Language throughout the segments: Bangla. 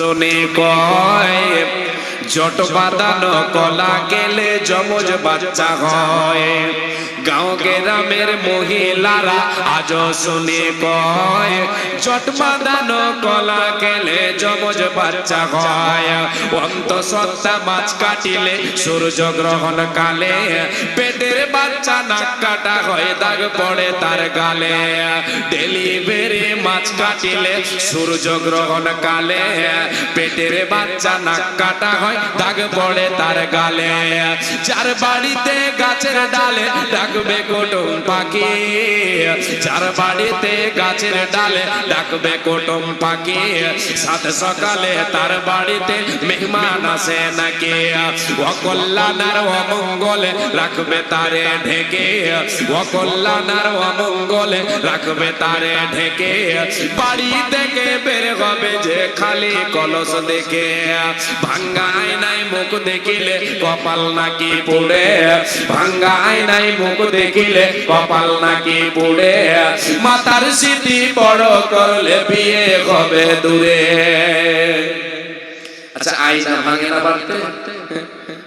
শোনে কয়, জট বাঁধানো কলা গেলে যমজ বাচ্চা হয়। গাঁও গ্রামের মহিলারা আজ শুনে কয়, জট বাঁধানো কলা গেলে যমজ বাচ্চা হয়। অন্ত সত্তা মাছ কাটিলে সূর্য গ্রহণ কালে পেটের বাচ্চা নাক কাটা হয়, দাগ পড়ে তার গালে। ডেলিভারি মাছ কাটিলে সূর্য গ্রহণ কালে পেটের বাচ্চা নাক কাটা হয়, দাগ পড়ে তার গালে। যার বাড়িতে গাছের ডালে ডাকবে কুটুম পাখি, যার বাড়িতে গাছের ডালে ডাকবে কুটুম পাখি, সাত সকালে তার বাড়িতে মেহমান আসে নাকি? অকল্যাণার অমঙ্গলে রাখবে তারে ঢেকে, অকল্যাণার অমঙ্গলে রাখবে তারে ঢেকে। বাড়ি থেকে বের হবে যে খালি কলস দেখে। ভাঙ্গা আয়নায় মুখ দেখিলে কপাল নাকি পুড়ে। ভাঙ্গা আয়নায় মুখ দেখিলে কপাল নাকি পুড়ে। মাতার স্মৃতি বড় করলে বিয়ে হবে দূরে। আচ্ছা আইনা ভাঙে না বাড়তে?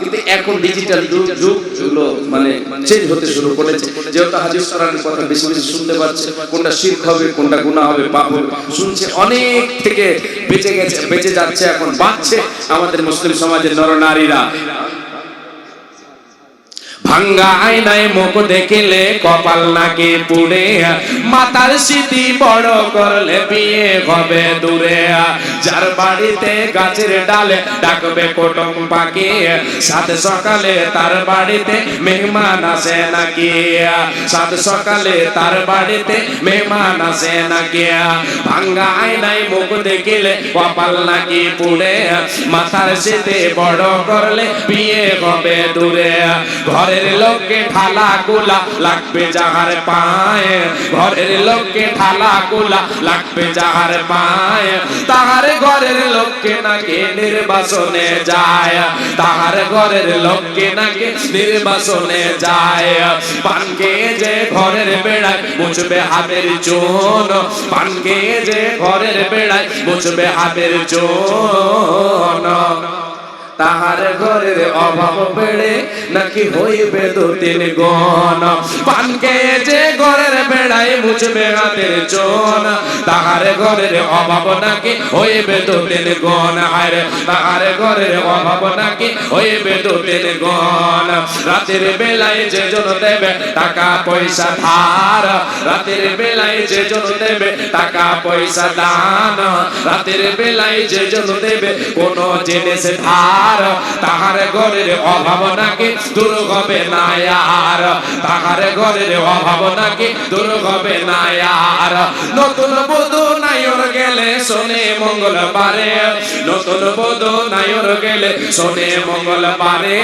কিন্তু এখন ডিজিটাল যুগ যুগ যেগুলো মানে চেঞ্জ হতে শুরু করেছে। যেহেতু হাজির সরানের কথা বেশি বেশি শুনতে পাচ্ছে, কোনটা শির্ক হবে, কোনটা গুণা হবে, পাপ হবে, শুনছে অনেক থেকে বেঁচে গেছে, বেঁচে যাচ্ছে, এখন বাঁচছে আমাদের মুসলিম সমাজের নরনারীরা। ভাঙ্গা আয়নায় মুখ দেখিলে কপাল নাকি পুড়ে। মাতার স্মৃতি বড় করলে বিয়ে হবে দূরে। যার বাড়িতে গাছের ডালে ডাকবে কুটুম পাখি, সাত সকালে তার বাড়িতে মেহমান আসে নাকি। সাত সকালে তার বাড়িতে মেহমান আসে নাকি। ভাঙ্গা আয়নায় মুখ দেখিলে কপাল নাকি পুড়ে। মাথার স্মৃতি বড় করলে বিয়ে হবে দূরে। ঘরের লোককে ঠালা গুলা লাগবে যাহার পায়। ঘরের লোককে ঠালা গুলা লাগবে যাহার পায়। তাহার ঘরের লোককে নাকি নির্বাসনে যায়। তাহার ঘরের লোককে নাকি নির্বাসনে যায়। পানকে যে ঘরের বেড়ায় মুছবে হাতের চোন। পানকে যে ঘরের বেড়ায় মুছবে হাতের চোন। তাহার ঘরের অভাব বেড়ে নাকি হইবে দু তিন গণ। পানকে যে ঘরের বেড়াই মুছবে হাতের চোন, তাহার ঘরের অভাব নাকি হইবে দু তিন গণ। আরে তাহার ঘরের অভাব নাকি হইবে দু তিন গণ। রাতের বেলায় যে জন দেবে টাকা পয়সা ধার, রাতের বেলায় যে জন দেবে টাকা পয়সা দান, রাতের বেলায় যে জন দেবে কোন জিনিস ধার। তাহার ঘরের অভাব নাকি দূর হবে না আর। তাহার ঘরের অভাব নাকি দূর হবে না আর। নতুন বধু নাইর গেলে শোনে মঙ্গলবারে। নতুন বধু নাইর গেলে শোনে মঙ্গলবারে।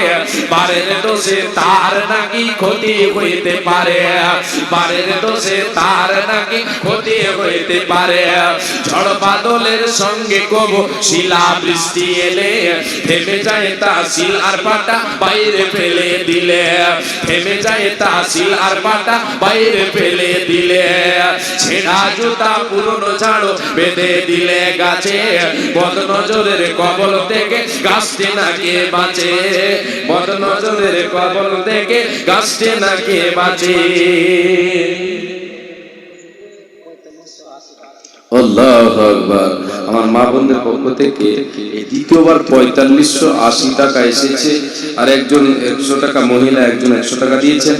বারের দোষে তার নাকি ক্ষতি হইতে পারে। বারের দোষে তার নাকি ক্ষতি হইতে পারে। ঝড় বাদলের সঙ্গে কবু, শিলা বৃষ্টি এলে থেমে যায় তা শিল আর পাটা বাইরে ফেলে দিলে। থেমে যায় তা শিল আর পাটা বাইরে ফেলে দিলে। ছেঁড়া জুতা পুরনো ঝাড়ো বেঁধে দিলে গাছে। বদ নজরের কবল থেকে গাছটি নাকি বাঁচে। বদ নজরের কবল থেকে গাছটি নাকি বাঁচে। আল্লাহু আকবার। আমার মা বোনদের পক্ষ থেকে দ্বিতীয়বার পঁয়তাল্লিশশো আশি টাকা এসেছে। আর একজন একশো টাকা মহিলা একজন একশো টাকা দিয়েছেন।